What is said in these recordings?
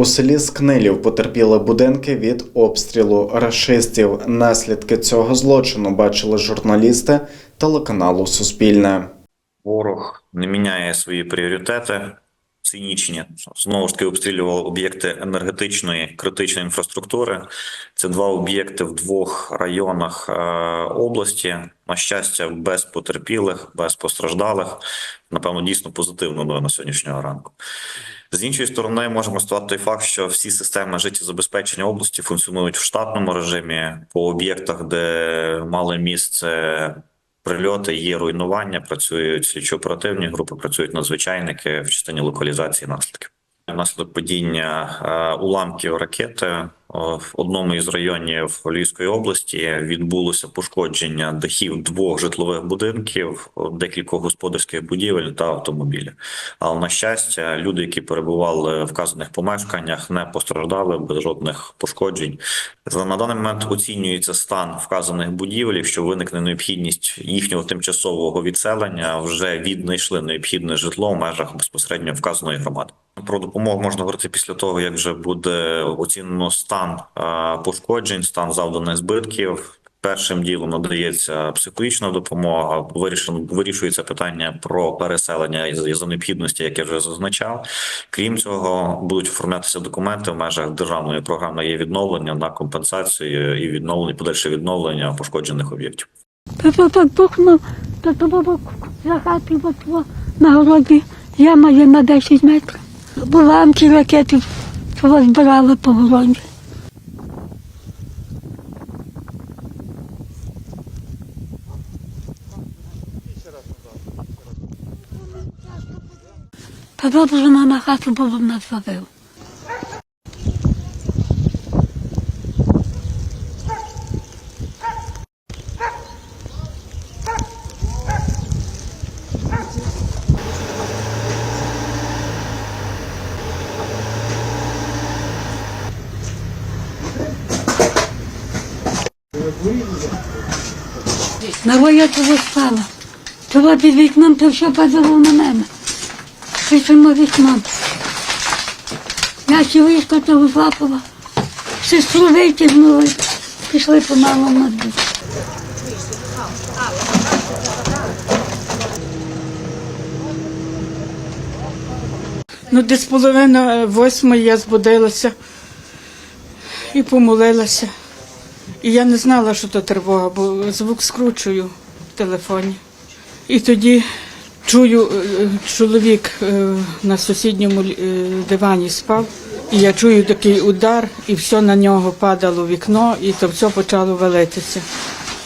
У селі Скнилів потерпіли будинки від обстрілу рашистів. Наслідки цього злочину бачили журналісти телеканалу Суспільне. Ворог не міняє свої пріоритети. Цинічні знову ж таки обстрілював об'єкти енергетичної критичної інфраструктури. Це два об'єкти в двох районах е, області. На щастя, без потерпілих, без постраждалих. Напевно, дійсно позитивно новина сьогоднішнього ранку. З іншої сторони, можемо стати той факт, що всі системи життєзабезпечення області функціонують в штатному режимі по об'єктах, де мали місце прильоти, є руйнування, працюють слідчо-оперативні групи, працюють надзвичайники в частині локалізації наслідків. Внаслідок падіння е, уламків ракети в одному із районів Львівської області відбулося пошкодження дахів двох житлових будинків, декількох господарських будівель та автомобілів. Але на щастя, люди, які перебували в вказаних помешканнях, не постраждали без жодних пошкоджень. На даний момент оцінюється стан вказаних будівель. Якщо виникне необхідність їхнього тимчасового відселення, вже віднайшли необхідне житло в межах безпосередньо вказаної громади. Про допомогу можна говорити після того, як вже буде оцінено стан е, пошкоджень, стан завданих збитків. Першим ділом надається психологічна допомога, вирішено вирішується питання про переселення за необхідності, як я вже зазначав. Крім цього, будуть оформлятися документи в межах державної програми є відновлення на компенсацію і відновлення подальше відновлення пошкоджених об'єктів. На городі яма є на 10 метрів. Буламки ракети того збирали по городі. Та добре, що мама хату було в нас зробив. На я того спала. Того під вікном то все падало на мене. Кричимо вікном. Я чоловічка того злапала. Сестру витягнули. Пішли помалу на двір. Ну, десь половина восьмої я збудилася і помолилася. І я не знала, що то тривога, бо звук скручую в телефоні. І тоді чую, е, чоловік е, на сусідньому е, дивані спав, і я чую такий удар, і все на нього падало вікно, і то все почало валитися.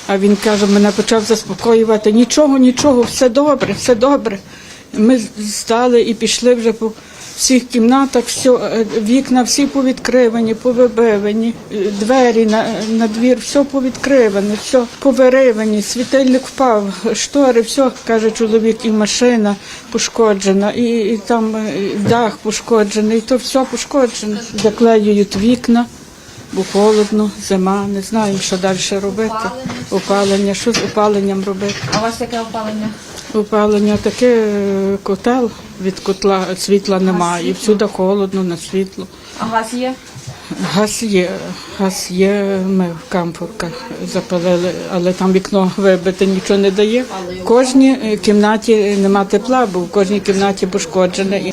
А він каже, мене почав заспокоювати. Нічого, нічого, все добре, все добре. Ми стали і пішли вже по всіх кімнатах, все, вікна всі повідкривані, повибивані, е, двері на, на двір, все повідкриване, все повиривані, світильник впав, штори, все, каже чоловік, і машина пошкоджена, і, і там е, дах пошкоджений, і то все пошкоджено. Заклеюють вікна. Бо холодно, зима, не знаємо, що далі робити. Опалення, що з опаленням робити? А у вас яке опалення? Опалення таке е, котел від котла світла немає. І всюди холодно на світло. А газ є? Газ є, газ є, ми в камфорках запалили, але там вікно вибите, нічого не дає. В кожній е, кімнаті нема тепла, бо в кожній кімнаті пошкоджене.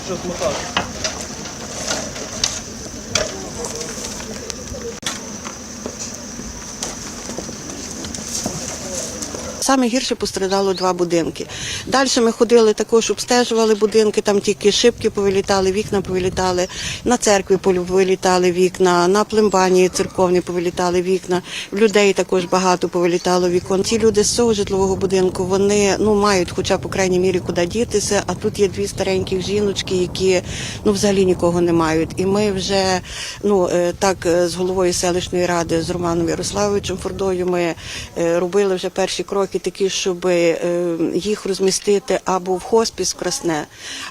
Саме гірше пострадало два будинки. Далі ми ходили також, обстежували будинки, там тільки шибки повилітали, вікна повилітали, на церкві повилітали вікна, на плембані церковні повилітали вікна, в людей також багато повилітало вікон. Ті люди з цього житлового будинку вони ну мають, хоча по крайній мірі, куди дітися. А тут є дві стареньких жіночки, які ну взагалі нікого не мають. І ми вже ну е, так е, з головою селищної ради з Романом Ярославовичем Фордою ми е, робили вже перші кроки такі, щоб е, їх розмістити або в хоспіс в Красне,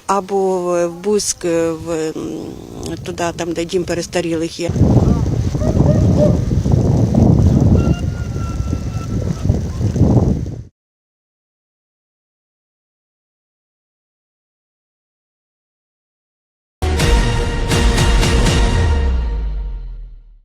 або в Бузьк, в туди, там де дім перестарілих є.